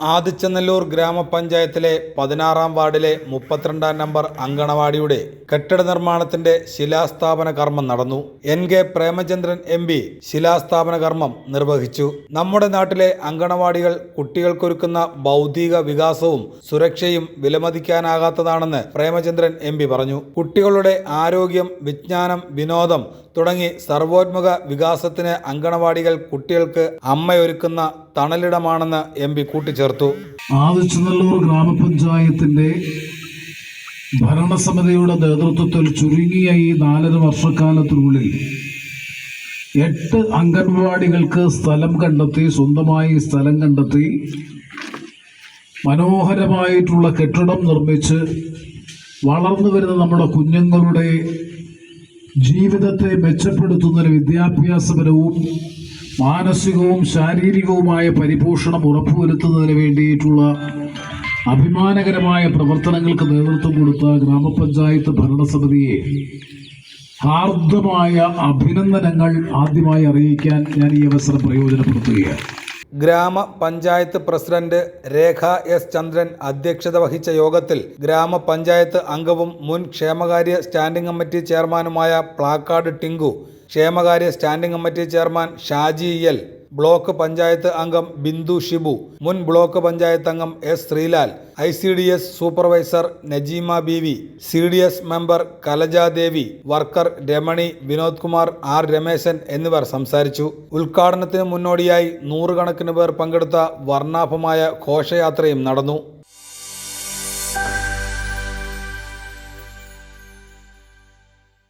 ആദിച്ചനല്ലൂർ ഗ്രാമപഞ്ചായത്തിലെ പതിനാറാം വാർഡിലെ മുപ്പത്തിരണ്ടാം നമ്പർ അങ്കണവാടിയുടെ കെട്ടിട നിർമ്മാണത്തിന്റെ ശിലാസ്ഥാപന കർമ്മം നടന്നു. N K Premachandran M P ശിലാസ്ഥാപന കർമ്മം നിർവഹിച്ചു. നമ്മുടെ നാട്ടിലെ അങ്കണവാടികൾ കുട്ടികൾക്കൊരുക്കുന്ന ബൗദ്ധിക വികാസവും സുരക്ഷയും വിലമതിക്കാനാകാത്തതാണെന്ന് പ്രേമചന്ദ്രൻ എം പറഞ്ഞു. കുട്ടികളുടെ ആരോഗ്യം വിജ്ഞാനം വിനോദം തുടങ്ങി സർവോത്മുഖ വികാസത്തിന് അങ്കണവാടികൾ കുട്ടികൾക്ക് അമ്മയൊരുക്കുന്ന തണലിടമാണെന്ന് എം പി കൂട്ടിച്ചേർത്തു. ആദിച്ചനല്ലൂർ ഗ്രാമപഞ്ചായത്തിന്റെ ഭരണസമിതിയുടെ നേതൃത്വത്തിൽ ചുരുങ്ങിയ ഈ നാലര വർഷക്കാലത്തിനുള്ളിൽ എട്ട് അംഗൻവാടികൾക്ക് സ്ഥലം കണ്ടെത്തി സ്വന്തമായി സ്ഥലം കണ്ടെത്തി മനോഹരമായിട്ടുള്ള കെട്ടിടം നിർമ്മിച്ച് വളർന്നു വരുന്ന നമ്മുടെ കുഞ്ഞുങ്ങളുടെ ജീവിതത്തെ മെച്ചപ്പെടുത്തുന്നതിന് വിദ്യാഭ്യാസപരവും മാനസികവും ശാരീരികവുമായ പരിപോഷണം ഉറപ്പുവരുത്തുന്നതിന് വേണ്ടിയിട്ടുള്ള അഭിമാനകരമായ പ്രവർത്തനങ്ങൾക്ക് നേതൃത്വം കൊടുത്ത ഗ്രാമപഞ്ചായത്ത് ഭരണസമിതിയെ ഹാർദമായ അഭിനന്ദനങ്ങൾ ആദ്യമായി അറിയിക്കാൻ ഞാൻ ഈ അവസരം പ്രയോജനപ്പെടുത്തുകയാണ്. ഗ്രാമപഞ്ചായത്ത് പ്രസിഡന്റ് രേഖ എസ് ചന്ദ്രൻ അധ്യക്ഷത വഹിച്ച യോഗത്തിൽ ഗ്രാമപഞ്ചായത്ത് അംഗവും മുൻ ക്ഷേമകാര്യ സ്റ്റാൻഡിംഗ് കമ്മിറ്റി ചെയർമാനുമായ പ്ലാക്കാർഡ് ടിങ്കു ക്ഷേമകാര്യ standing committee chairman Shaji L block panchayat അംഗം ബിന്ദു ഷിബു മുൻ ബ്ലോക്ക് പഞ്ചായത്ത് അംഗം S Sreelal I C D S supervisor Najeema B V C D S member Kalajadevi worker Ramani Vinod Kumar R Rameshan എന്നിവർ സംസാരിച്ചു. ഉദ്ഘാടനത്തിന് മുന്നോടിയായി നൂറുകണക്കിന് പേർ പങ്കെടുത്ത വർണാഭമായ ഘോഷയാത്രയും നടന്നു.